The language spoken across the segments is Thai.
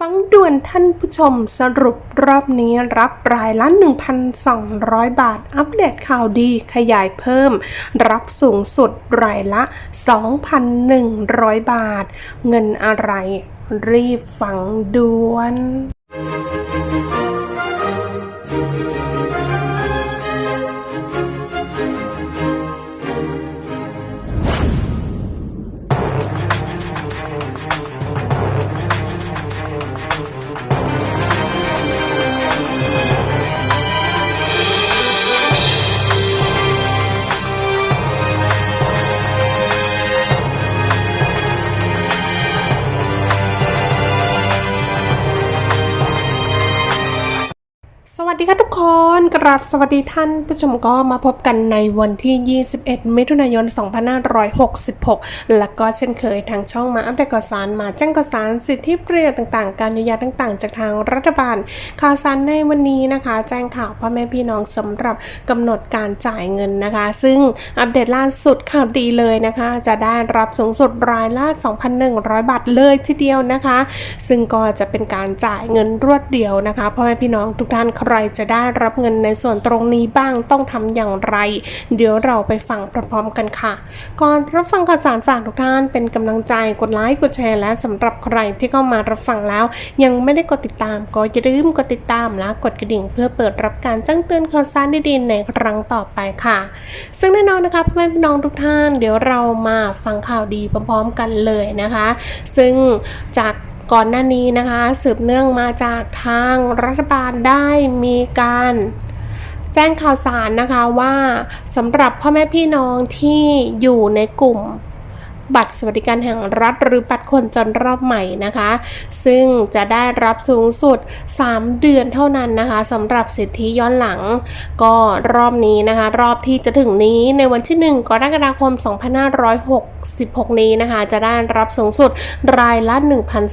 ฟังด่วนท่านผู้ชมสรุปรอบนี้รับรายละ 1,200 บาท อัปเดตข่าวดีขยายเพิ่ม รับสูงสุดรายละ 2,100 บาท เงินอะไรรีบฟังด่วน สวัสดีค่ะทุกคนกราบสวัสดีท่านผู้ชมก็มาพบกันในวันที่ 21 มิถุนายน 2566 แล้วก็เช่นเคยทางช่องมาอัปเดตข่าวสารมาแจ้งข่าวสารสิทธิประโยชน์ต่างๆ การเยียวยาต่างๆ จากทางรัฐบาล ข่าวสารในวันนี้นะคะ แจ้งข่าวพ่อแม่พี่น้องสำหรับกำหนดการจ่ายเงินนะคะ ซึ่งอัปเดตล่าสุดข่าวดีเลยนะคะ จะได้รับสูงสุดรายละ2,100 บาทเลยทีเดียวนะคะ ซึ่งก็จะเป็นการจ่ายเงินรวดเดียวนะคะพ่อแม่พี่น้องทุกท่านใครจะได้รับเงินในส่วนตรงนี้บ้างต้องทำอย่างไร เดี๋ยวเราไปฟังพร้อมๆกันค่ะ ก่อนรับฟังข่าวสารฝากทุกท่านเป็นกำลังใจกดไลค์กดแชร์และสำหรับใครที่เข้ามารับฟังแล้ว ยังไม่ได้กดติดตาม ก็อย่าลืมกดติดตามและกดกระดิ่ง เพื่อเปิดรับการแจ้งเตือนข่าวสารดีๆในครั้งต่อไปค่ะ ซึ่งแน่นอนนะคะพ่อแม่พี่น้องทุกท่าน เดี๋ยวเรามาฟังข่าวดีพร้อมๆกันเลยนะคะ ซึ่งจาก ก่อนหน้านี้นะคะ สืบเนื่องมาจากทางรัฐบาลได้มีการแจ้งข่าวสารนะคะว่าสำหรับพ่อแม่พี่น้องที่อยู่ในกลุ่ม บัตรสวัสดิการแห่งรัฐหรือบัตรคนจนรอบใหม่นะคะ ซึ่งจะได้รับสูงสุด 3 เดือนเท่านั้นนะคะสำหรับสิทธิย้อนหลัง ก็รอบนี้นะคะ รอบที่จะถึงนี้ในวันที่ 1 กรกฎาคม 2566 นี้นะคะ จะได้รับสูงสุดรายละ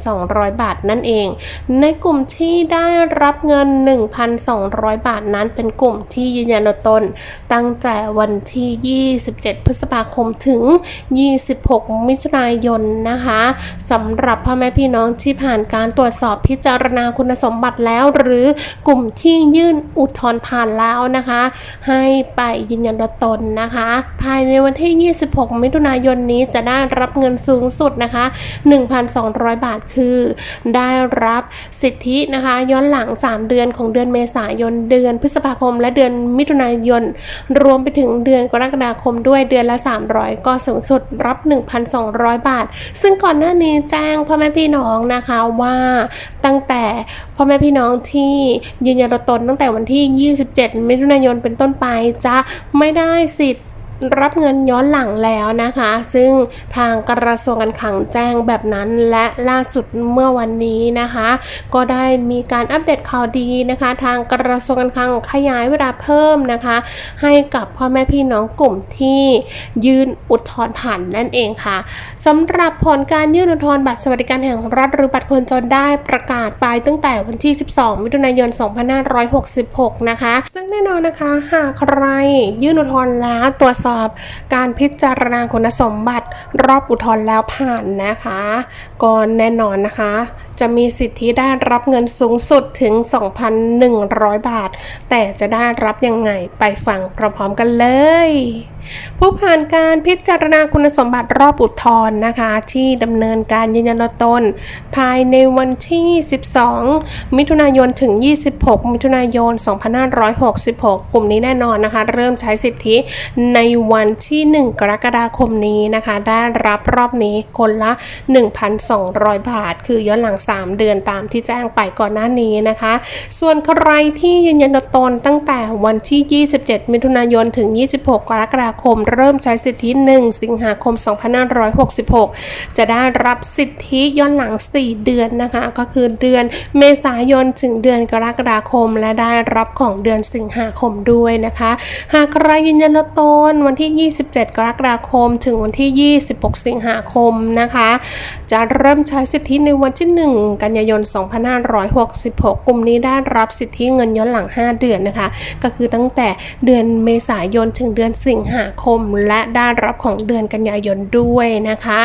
1,200 บาทนั่นเอง ในกลุ่มที่ได้รับเงิน 1,200 บาทนั้นเป็นกลุ่มที่ยืนยันตนตั้งแต่วันที่ 27 พฤษภาคมถึง 26มิถุนายนนะคะสำหรับพ่อแม่พี่น้องที่ผ่านการตรวจสอบพิจารณาคุณสมบัติแล้ว หรือกลุ่มที่ยื่นอุทธรณ์ผ่านแล้วนะคะ ให้ไปยืนยันตัวตนนะคะ ภายในวันที่ 26 มิถุนายนนี้จะได้รับเงินสูงสุดนะคะ 1,200 บาทคือ ได้รับสิทธินะคะ ย้อนหลัง 3 เดือนของเดือนเมษายนเดือนพฤษภาคม และเดือนมิถุนายน รวมไปถึงเดือนกรกฎาคมด้วยเดือนละ 300 ก็สูงสุดรับ 1,000 1,200 บาท ซึ่งก่อนหน้านี้แจ้งพ่อแม่พี่น้องนะคะว่าตั้งแต่พ่อแม่พี่น้องที่ยืนยันตนตั้งแต่วันที่ 27 มิถุนายนเป็นต้นไปจะไม่ได้สิทธิ์ รับเงินย้อนหลังแล้วนะคะ ซึ่งทางกระทรวงการคลังแจ้งแบบนั้นและล่าสุดเมื่อวันนี้นะคะ ก็ได้มีการอัปเดตข่าวดีนะคะ ทางกระทรวงการคลังขยายเวลาเพิ่มนะคะ ให้กับพ่อแม่พี่น้องกลุ่มที่ยื่นอุทธรณ์ผ่านนั่นเองค่ะสำหรับผลการยื่นอุทธรณ์บัตรสวัสดิการแห่งรัฐหรือบัตรคนจนได้ประกาศไปตั้งแต่วันที่ 12 มิถุนายน 2566 นะคะ ซึ่งแน่นอนนะคะ หากใครยื่นอุทธรณ์แล้วตรวจสอบการพิจารณาคุณสมบัติรอบอุทธรณ์แล้วผ่านนะคะ ก็แน่นอนนะคะ จะมีสิทธิได้รับเงินสูงสุดถึง 2,100 บาท แต่จะได้รับยังไงไปฟังพร้อมๆกันเลย ผู้ผ่านการพิจารณาคุณสมบัติรอบอุทธรณ์นะคะ ที่ดำเนินการยืนยันตน ภายในวันที่ 12 มิถุนายนถึง 26 มิถุนายน 2566 กลุ่มนี้แน่นอนนะคะ เริ่มใช้สิทธิในวันที่ 1 กรกฎาคมนี้นะคะ ได้รับรอบนี้คนละ1 2 0 200 บาท คือย้อนหลัง 3 เดือนตามที่แจ้งไปก่อนหน้านี้นะคะ ส่วนใครที่ยืนยันตนตั้งแต่วันที่ 27 มิถุนายนถึง 26 กรกฎาคม เริ่มใช้สิทธิ 1 สิงหาคม 2566 จะได้รับสิทธิย้อนหลัง 4 เดือนนะคะ ก็คือเดือนเมษายนถึงเดือนกรกฎาคม และได้รับของเดือนสิงหาคมด้วยนะคะ หากใครยืนยันตัวตนวันที่ 27 กรกฎาคม ถึงวันที่ 26 สิงหาคมนะคะ จะเริ่มใช้สิทธิในวันที่ 1 กันยายน 2566 กลุ่มนี้ได้รับสิทธิเงินย้อนหลัง 5 เดือนนะคะ ก็คือตั้งแต่เดือนเมษายนถึงเดือนสิงหาคม และได้รับของเดือนกันยายนด้วยนะคะ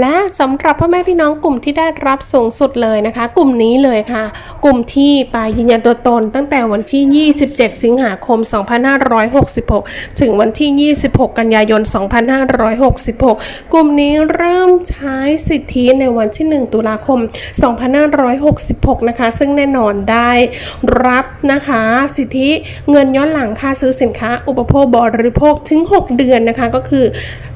และสำหรับพ่อแม่พี่น้องกลุ่มที่ได้รับสูงสุดเลยนะคะ กลุ่มนี้เลยค่ะ กลุ่มที่ไปยืนยันตัวตนตั้งแต่วันที่ 27 สิงหาคม 2566 ถึงวันที่ 26 กันยายน 2566 กลุ่มนี้เริ่มใช้สิทธิในวันที่ 1 ตุลาคม 2566 นะคะ ซึ่งแน่นอนได้รับนะคะ สิทธิเงินย้อนหลังค่าซื้อสินค้า อุปโภคบริโภคถึง 6 เดือนนะคะ ก็คือ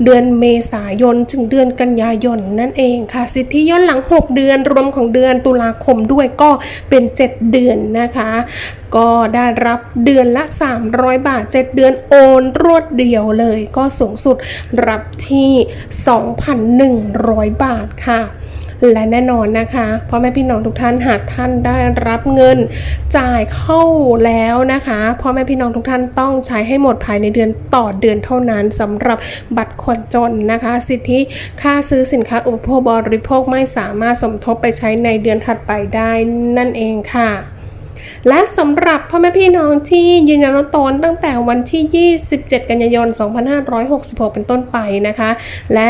เดือนเมษายนถึงเดือนกันยายนนั่นเองค่ะ สิทธิย้อนหลัง 6 เดือนรวมของเดือนตุลาคมด้วยก็เป็น 7 เดือนนะคะ ก็ได้รับเดือนละ 300 บาท 7 เดือนโอนรวดเดียวเลย ก็สูงสุดรับที่ 2,100 บาทค่ะ และแน่นอนนะคะพ่อแม่พี่น้องทุกท่านหากท่านได้รับเงิน จ่ายเข้าแล้วนะคะพ่อแม่พี่น้องทุกท่านต้องใช้ให้หมดภายในเดือนต่อเดือนเท่านั้นสำหรับบัตรคนจนนะคะ สิทธิค่าซื้อสินค้าอุปโภคบริโภคไม่สามารถสมทบไปใช้ในเดือนถัดไปได้นั่นเองค่ะ และสำหรับพ่อแม่พี่น้องที่ยืนยันตนตั้งแต่วันที่ 27 กันยายน 2566 เป็นต้นไปนะคะ และ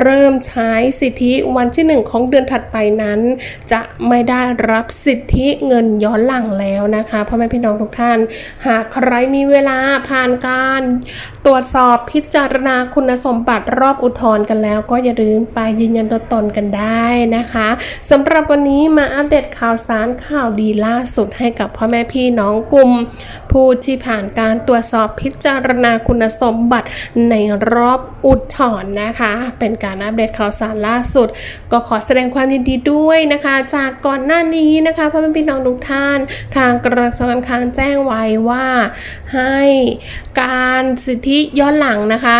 เริ่มใช้สิทธิวันที่ 1 ของเดือนถัดไปนั้น จะไม่ได้รับสิทธิเงินย้อนหลังแล้วนะคะพ่อแม่พี่น้องทุกท่าน หากใครมีเวลาผ่านการตรวจสอบพิจารณาคุณสมบัติรอบอุทธรณ์กันแล้ว ก็อย่าลืมไปยืนยันตัวตนกันได้นะคะสำหรับวันนี้มาอัปเดตข่าวสารข่าวดีล่าสุดให้กับพ่อแม่พี่น้องกลุ่ม ผู้ที่ผ่านการตรวจสอบพิจารณาคุณสมบัติในรอบอุทธรณ์นะคะ เป็นการอัปเดตข่าวสารล่าสุด ก็ขอแสดงความยินดีด้วยนะคะ จากก่อนหน้านี้นะคะพ่อแม่พี่น้องทุกท่าน ทางกระทรวงการคลังแจ้งไว้ว่าให้การสิทธิย้อนหลังนะคะ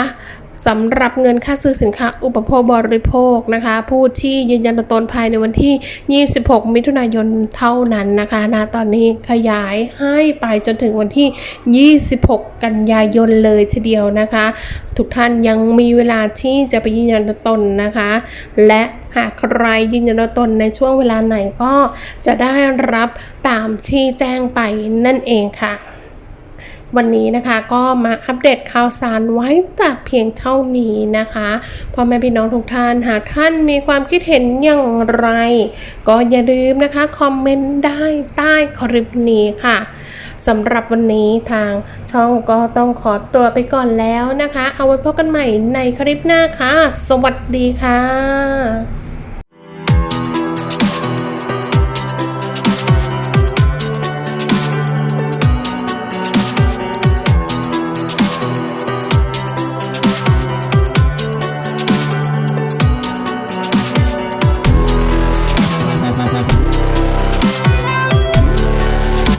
สำหรับเงินค่าซื้อสินค้าอุปโภคบริโภคนะคะ ผู้ที่ยืนยันตัวตนภายในวันที่ 26 มิถุนายนเท่านั้นนะคะณตอนนี้ขยายให้ไปจนถึงวันที่ 26 กันยายนเลยทีเดียวนะคะ ทุกท่านยังมีเวลาที่จะไปยืนยันตัวตนนะคะ และหากใครยืนยันตัวตนในช่วงเวลาไหนก็จะได้รับตามที่แจ้งไปนั่นเองค่ะ วันนี้นะคะก็มาอัปเดตข่าวสารไว้แต่เพียงเท่านี้นะคะพ่อแม่พี่น้องทุกท่านหากท่านมีความคิดเห็นอย่างไร ก็อย่าลืมนะคะคอมเมนต์ได้ใต้คลิปนี้ค่ะสำหรับวันนี้ทางช่องก็ต้องขอตัวไปก่อนแล้วนะคะ เอาไว้พบกันใหม่ในคลิปหน้าค่ะ สวัสดีค่ะ